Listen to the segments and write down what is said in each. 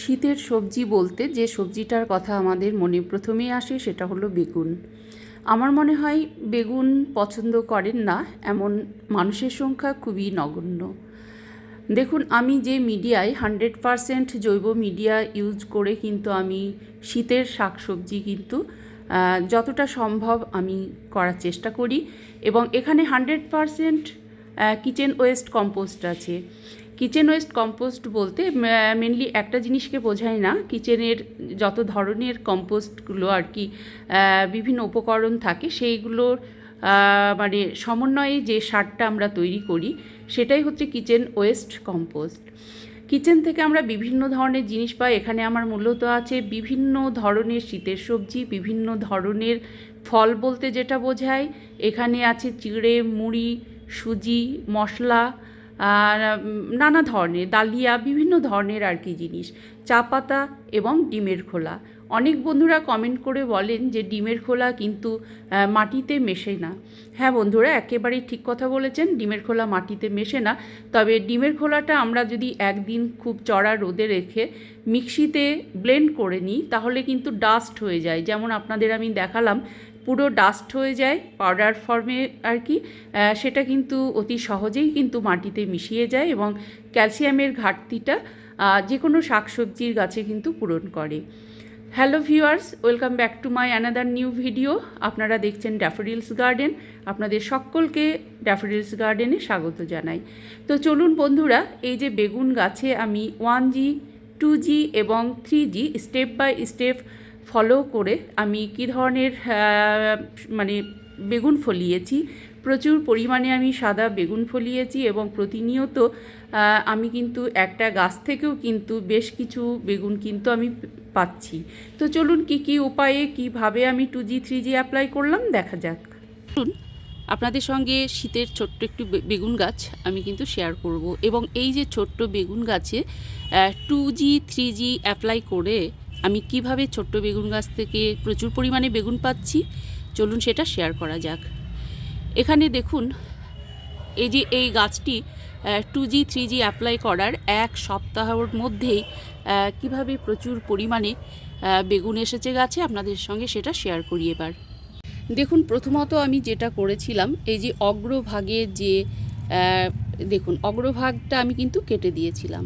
শীতের সবজি বলতে যে সবজিটার কথা আমাদের মনে প্রথমেই আসে সেটা হলো বেগুন। আমার মনে হয় বেগুন পছন্দ করেন না, এমন মানুষের সংখ্যা খুবই নগণ্য। দেখুন, আমি যে মিডিয়ায় হান্ড্রেড পারসেন্ট জৈব মিডিয়া ইউজ করে কিন্তু আমি শীতের শাকসবজি কিন্তু যতটা সম্ভব আমি করার চেষ্টা করি। এবং এখানে hundred percent kitchen waste compost আছে। কিচেন ওয়েস্ট কম্পোস্ট বলতে মেনলি একটা জিনিসকে বোঝায় না। কিচেনের যত ধরনের কম্পোস্টগুলো আর কি বিভিন্ন উপকরণ থাকে, সেইগুলোর মানে সমন্বয়ে যে সারটা আমরা তৈরি করি, সেটাই হচ্ছে কিচেন ওয়েস্ট কম্পোস্ট কিচেন থেকে আমরা বিভিন্ন ধরনের জিনিস পাই। এখানে আমার মূলত আছে বিভিন্ন ধরনের শীতের সবজি, বিভিন্ন ধরনের ফল বলতে যেটা বোঝায়। এখানে আছে চিড়ে, মুড়ি, সুজি, মশলা আর নানা ধরনের ডালিয়া, বিভিন্ন ধরনের আর কি জিনিস। চা পাতা এবং ডিমের খোলা। অনেক বন্ধুরা কমেন্ট করে বলেন যে ডিমের খোলা কিন্তু মাটিতে মেশে না। হ্যাঁ বন্ধুরা, একেবারেই ঠিক কথা বলেছেন, ডিমের খোলা মাটিতে মেশে না। তবে ডিমের খোলাটা আমরা যদি একদিন খুব চড়া রোদে রেখে মিক্সিতে ব্লেন্ড করে নিই, তাহলে কিন্তু ডাস্ট হয়ে যায়। যেমন আপনাদের আমি দেখালাম পুরো ডাস্ট হয়ে যায় পাউডার ফর্মে আর কি সেটা কিন্তু অতি সহজেই কিন্তু মাটিতে মিশিয়ে যায় এবং ক্যালসিয়ামের ঘাটতিটা যে কোনো শাকসবজির গাছে কিন্তু পূরণ করে। Hello viewers welcome back to my another new video আপনারা দেখছেন ড্যাফোডিলস গার্ডেন আপনাদের সকলকে ড্যাফোডিলস গার্ডেনে স্বাগত জানাই। তো চলুন বন্ধুরা, এই যে বেগুন গাছে আমি ওয়ান জি টু জি এবং three G step by step follow করে আমি কী ধরনের মানে বেগুন ফলিয়েছি, প্রচুর পরিমাণে আমি সাদা বেগুন ফলিয়েছি এবং প্রতিনিয়ত আমি কিন্তু একটা গাছ থেকেও কিন্তু বেশ কিছু বেগুন কিন্তু আমি পাচ্ছি। তো চলুন কি কি উপায়ে, কীভাবে আমি two G three G apply করলাম, দেখা যাক। চলুন, আপনাদের সঙ্গে শীতের ছোট্ট একটু বেগুন গাছ আমি কিন্তু শেয়ার করব এবং এই যে ছোট্ট বেগুন গাছে two G three G apply করে আমি কীভাবে ছোট্ট বেগুন গাছ থেকে প্রচুর পরিমাণে বেগুন পাচ্ছি? চলুন সেটা শেয়ার করা যাক। এখানে দেখুন, এই যে এই গাছটি two G three G apply করার এক সপ্তাহর মধ্যেই কীভাবে প্রচুর পরিমাণে বেগুন এসেছে গাছে আপনাদের সঙ্গে সেটা শেয়ার করি এবার। দেখুন, প্রথমত আমি যেটা করেছিলাম, এই যে অগ্রভাগে যে দেখুন, অগ্রভাগটা আমি কিন্তু কেটে দিয়েছিলাম।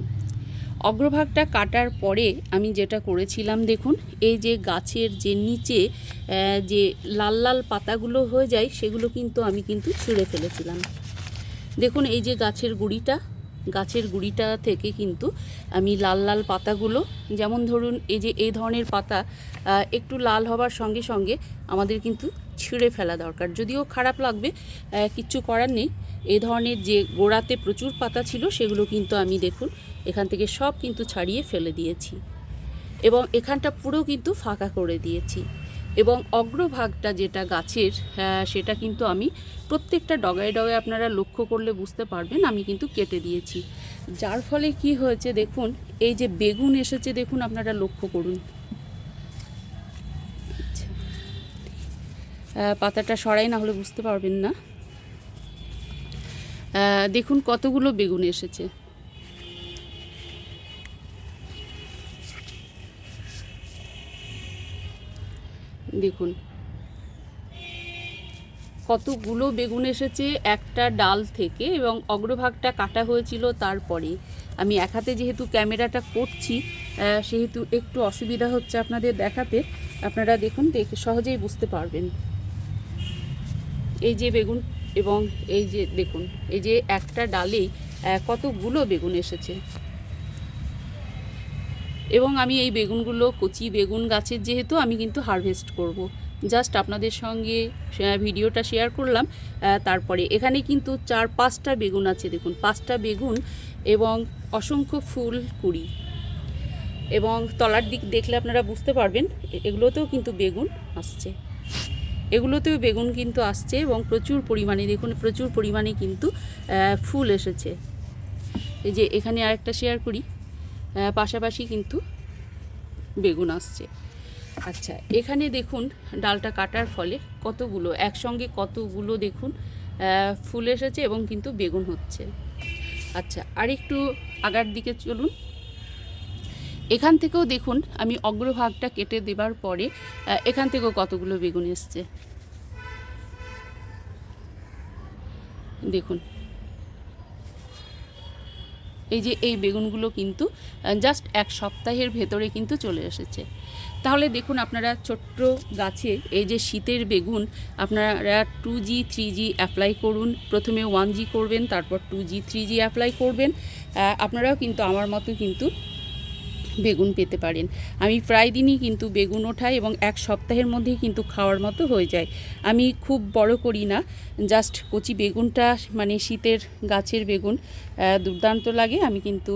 অগ্রভাগটা কাটার পরে আমি যেটা করেছিলাম, দেখুন, এই যে গাছের যে নিচে যে লাল লাল পাতাগুলো হয়ে যায়, সেগুলো কিন্তু আমি কিন্তু ছিঁড়ে ফেলেছিলাম। দেখুন, এই যে গাছের গুঁড়িটা গাছের গুঁড়িটা থেকে কিন্তু আমি লাল লাল পাতাগুলো, যেমন ধরুন এই যে এই ধরনের পাতা একটু লাল হবার সঙ্গে সঙ্গে আমাদের কিন্তু ছিঁড়ে ফেলা দরকার। যদিও খারাপ লাগবে কিচ্ছু করার নেই। এই ধরনের যে গোড়াতে প্রচুর পাতা ছিল, সেগুলো কিন্তু আমি দেখুন এখান থেকে সব কিন্তু ছাড়িয়ে ফেলে দিয়েছি। এবং এখানটা পুরো কিন্তু ফাঁকা করে দিয়েছি। এবং অগ্রভাগটা যেটা গাছের আহ, সেটা কিন্তু আমি প্রত্যেকটা ডগায় ডগায় আপনারা লক্ষ্য করলে বুঝতে পারবেন আমি কিন্তু কেটে দিয়েছি। যার ফলে কি হয়েছে দেখুন এই যে বেগুন এসেছে দেখুন আপনারা লক্ষ্য করুন। পাতাটা সরাই না হলে বুঝতে পারবেন না। দেখুন কতগুলো বেগুন এসেছে। দেখুন। কতগুলো বেগুন এসেছে একটা ডাল থেকে এবং অগ্রভাগটা কাটা হয়েছিল তারপরে। আমি এক হাতে যেহেতু ক্যামেরাটা করছি সেহেতু একটু অসুবিধা হচ্ছে আপনাদের দেখাতে। আপনারা দেখুন, দেখে সহজেই বুঝতে পারবেন। এই যে বেগুন এবং এই যে দেখুন, এই যে একটা ডালেই কতগুলো বেগুন এসেছে। এবং আমি এই বেগুনগুলো, কচি বেগুন গাছের যেহেতু আমি কিন্তু হারভেস্ট করব। জাস্ট আপনাদের সঙ্গে ভিডিওটা শেয়ার করলাম। তারপরে এখানে কিন্তু চার, পাঁচটা বেগুন আছে, দেখুন। পাঁচটা বেগুন এবং অসংখ্য ফুল কুড়ি। এবং তলার দিক দেখলে আপনারা বুঝতে পারবেন এগুলোতেও কিন্তু বেগুন আসছে। এগুলোতেও বেগুন কিন্তু আসছে এবং প্রচুর পরিমাণে, দেখুন, প্রচুর পরিমাণে কিন্তু ফুল এসেছে। এই যে এখানে আরেকটা শেয়ার করি। পাশাপাশি কিন্তু বেগুন আসছে। আচ্ছা এখানে দেখুন ডালটা কাটার ফলে কতগুলো, একসঙ্গে কতগুলো দেখুন ফুল এসেছে এবং কিন্তু বেগুন হচ্ছে। আচ্ছা আর একটু আগার দিকে চলুন। এখান থেকেও দেখুন, আমি অগ্রভাগটা কেটে দেবার পরে এখান থেকেও কতগুলো বেগুন এসছে। দেখুন এই যে এই বেগুনগুলো কিন্তু জাস্ট এক সপ্তাহের ভেতরে কিন্তু চলে এসেছে। তাহলে দেখুন আপনারা ছোট্ট গাছে এই যে শীতের বেগুন, আপনারা two G three G apply করুন। প্রথমে ওয়ান জি করবেন, তারপর two G three G apply করবেন। আপনারাও কিন্তু আমার মতো কিন্তু বেগুন পেতে পারেন। আমি প্রায় দিনই কিন্তু বেগুন ওঠাই এবং এক সপ্তাহের মধ্যেই কিন্তু খাওয়ার মতো হয়ে যায়। আমি খুব বড় করি না, জাস্ট কচি বেগুনটা মানে শীতের গাছের বেগুন দুর্দান্ত লাগে। আমি কিন্তু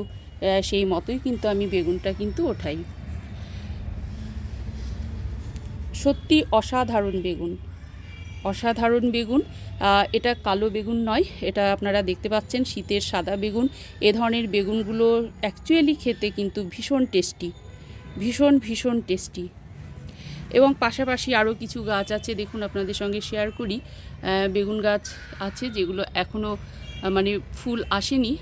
সেই মতোই কিন্তু আমি বেগুনটা কিন্তু ওঠাই। সত্যি অসাধারণ বেগুন। অসাধারণ বেগুন। এটা কালো বেগুন নয়, এটা আপনারা দেখতে পাচ্ছেন, শীতের সাদা বেগুন। এ ধরনের বেগুনগুলো অ্যাকচুয়ালি খেতে কিন্তু ভীষণ টেস্টি ভীষণ ভীষণ টেস্টি এবং পাশাপাশি আরও কিছু গাছ আছে, দেখুন আপনাদের সঙ্গে শেয়ার করি। বেগুন গাছ আছে যেগুলো এখনও মানে ফুল আসেনি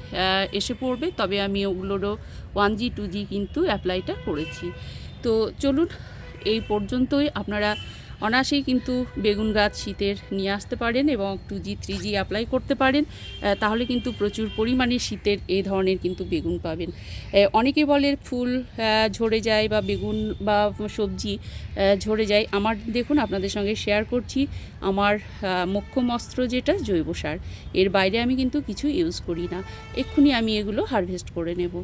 এসে পড়বে, তবে আমি ওগুলোরও ওয়ান জি টু জি কিন্তু অ্যাপ্লাইটা করেছি। তো চলুন, এই পর্যন্তই। আপনারা অনায়াসেই কিন্তু বেগুন গাছ শীতের নিয়ে আসতে পারেন এবং two G, three G apply করতে পারেন। তাহলে কিন্তু প্রচুর পরিমাণে শীতের এই ধরনের কিন্তু বেগুন পাবেন। অনেকে বলে ফুল ঝরে যায় বা বেগুন বা সবজি ঝরে যায়। আমার দেখুন, আপনাদের সঙ্গে শেয়ার করছি। আমার অস্ত্র যেটা জৈব সার। এর বাইরে আমি কিন্তু কিছু ইউজ করি না। এক্ষুনি আমি এগুলো হারভেস্ট করে নেব।